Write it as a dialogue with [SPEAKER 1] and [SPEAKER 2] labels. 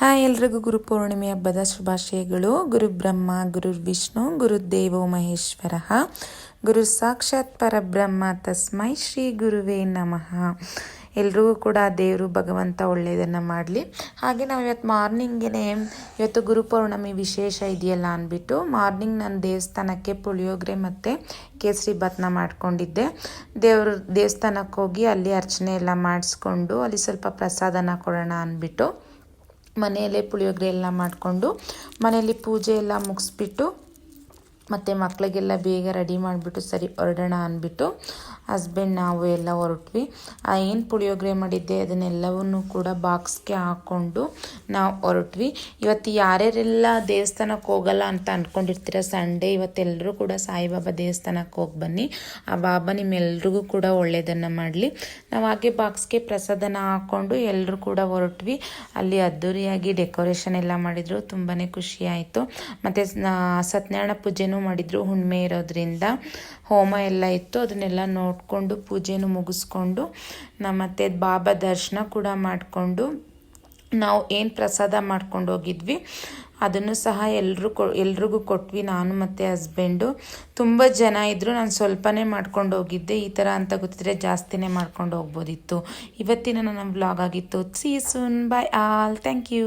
[SPEAKER 1] Hi ಎಲ್ರಿಗೂ ಗುರು ಪೂರ್ಣಿಮೆ ಹಬ್ಬದ ಶುಭಾಶಯಗಳು. ಗುರು ಬ್ರಹ್ಮ, ಗುರು ವಿಷ್ಣು ಗುರುದೇವೋ ಮಹೇಶ್ವರ. ಗುರು ಸಾಕ್ಷಾತ್ ಪರಬ್ರಹ್ಮ ತಸ್ಮೈ ಶ್ರೀ ಗುರುವೇ ನಮಃ. ಎಲ್ರಿಗೂ ಕೂಡ ದೇವರು ಭಗವಂತ ಒಳ್ಳೆಯದನ್ನು ಮಾಡಲಿ. ಹಾಗೆ ನಾವು ಇವತ್ತು ಮಾರ್ನಿಂಗೇ ಇವತ್ತು ಗುರು ಪೌರ್ಣಮಿ ವಿಶೇಷ ಇದೆಯಲ್ಲ ಅಂದ್ಬಿಟ್ಟು ಮಾರ್ನಿಂಗ್ ನಾನು ದೇವಸ್ಥಾನಕ್ಕೆ ಪುಳಿಯೋಗರೆ ಮತ್ತು ಕೇಸರಿ ಭಾತ್ನ ಮಾಡ್ಕೊಂಡಿದ್ದೆ. ದೇವ್ರ ದೇವಸ್ಥಾನಕ್ಕೆ ಹೋಗಿ ಅಲ್ಲಿ ಅರ್ಚನೆ ಎಲ್ಲ ಮಾಡಿಸ್ಕೊಂಡು ಅಲ್ಲಿ ಸ್ವಲ್ಪ ಪ್ರಸಾದನ ಕೊಡೋಣ ಅಂದ್ಬಿಟ್ಟು ಮನೆಯಲ್ಲೇ ಪುಳಿಯೋಗರೆ ಎಲ್ಲ ಮಾಡಿಕೊಂಡು ಮನೆಯಲ್ಲಿ ಪೂಜೆ ಎಲ್ಲ ಮುಗಿಸ್ಬಿಟ್ಟು ಮತ್ತು ಮಕ್ಕಳಿಗೆಲ್ಲ ಬೇಗ ರೆಡಿ ಮಾಡಿಬಿಟ್ಟು ಸರಿ ಹೊರಡೋಣ ಅಂದ್ಬಿಟ್ಟು ಹಸ್ಬೆಂಡ್ ನಾವು ಎಲ್ಲ ಹೊರಟ್ವಿ. ಆ ಏನು ಪುಳಿಯೋಗರೆ ಮಾಡಿದ್ದೆ ಅದನ್ನೆಲ್ಲವನ್ನು ಕೂಡ ಬಾಕ್ಸ್ಗೆ ಹಾಕ್ಕೊಂಡು ನಾವು ಹೊರಟ್ವಿ. ಇವತ್ತು ಯಾರ್ಯಾರೆಲ್ಲ ದೇವಸ್ಥಾನಕ್ಕೆ ಹೋಗಲ್ಲ ಅಂತ ಅಂದ್ಕೊಂಡಿರ್ತೀರ ಸಂಡೇ ಇವತ್ತೆಲ್ಲರೂ ಕೂಡ ಸಾಯಿಬಾಬಾ ದೇವಸ್ಥಾನಕ್ಕೆ ಹೋಗಿ ಬನ್ನಿ. ಆ ಬಾಬಾ ನಿಮ್ಮೆಲ್ರಿಗೂ ಕೂಡ ಒಳ್ಳೆಯದನ್ನು ಮಾಡಲಿ. ನಾವು ಹಾಗೆ ಬಾಕ್ಸ್ಗೆ ಪ್ರಸಾದನ ಹಾಕ್ಕೊಂಡು ಎಲ್ಲರೂ ಕೂಡ ಹೊರಟ್ವಿ. ಅಲ್ಲಿ ಅದ್ದೂರಿಯಾಗಿ ಡೆಕೋರೇಷನ್ ಎಲ್ಲ ಮಾಡಿದರು. ತುಂಬಾ ಖುಷಿ ಆಯಿತು. ಮತ್ತು ಸತ್ಯನಾರಾಯಣ ಪೂಜೆನೂ ಮಾಡಿದರು. ಹುಣ್ಣಿಮೆ ಇರೋದ್ರಿಂದ ಹೋಮ ಎಲ್ಲ ಇತ್ತು. ಅದನ್ನೆಲ್ಲ ನೋಡಿಕೊಂಡು ಪೂಜೆನೂ ಮುಗಿಸ್ಕೊಂಡು ನಮ್ಮ ಮತ್ತೆ ಬಾಬಾ ದರ್ಶನ ಕೂಡ ಮಾಡಿಕೊಂಡು ನಾವು ಏನು ಪ್ರಸಾದ ಮಾಡ್ಕೊಂಡು ಹೋಗಿದ್ವಿ, ಅದನ್ನು ಸಹ ಎಲ್ಲರೂ ಕೊ, ಎಲ್ರಿಗೂ ಕೊಟ್ವಿ. ನಾನು ಮತ್ತು ಹಸ್ಬೆಂಡು. ತುಂಬ ಜನ ಇದ್ದರು ನಾನು ಸ್ವಲ್ಪನೇ ಮಾಡ್ಕೊಂಡು ಹೋಗಿದ್ದೆ. ಈ ಥರ ಅಂತ ಗೊತ್ತಿದ್ರೆ ಜಾಸ್ತಿನೇ ಮಾಡ್ಕೊಂಡು ಹೋಗ್ಬೋದಿತ್ತು. ಇವತ್ತಿನ ನನ್ನ ಬ್ಲಾಗ್ ಆಗಿತ್ತು. See soon bye all thank you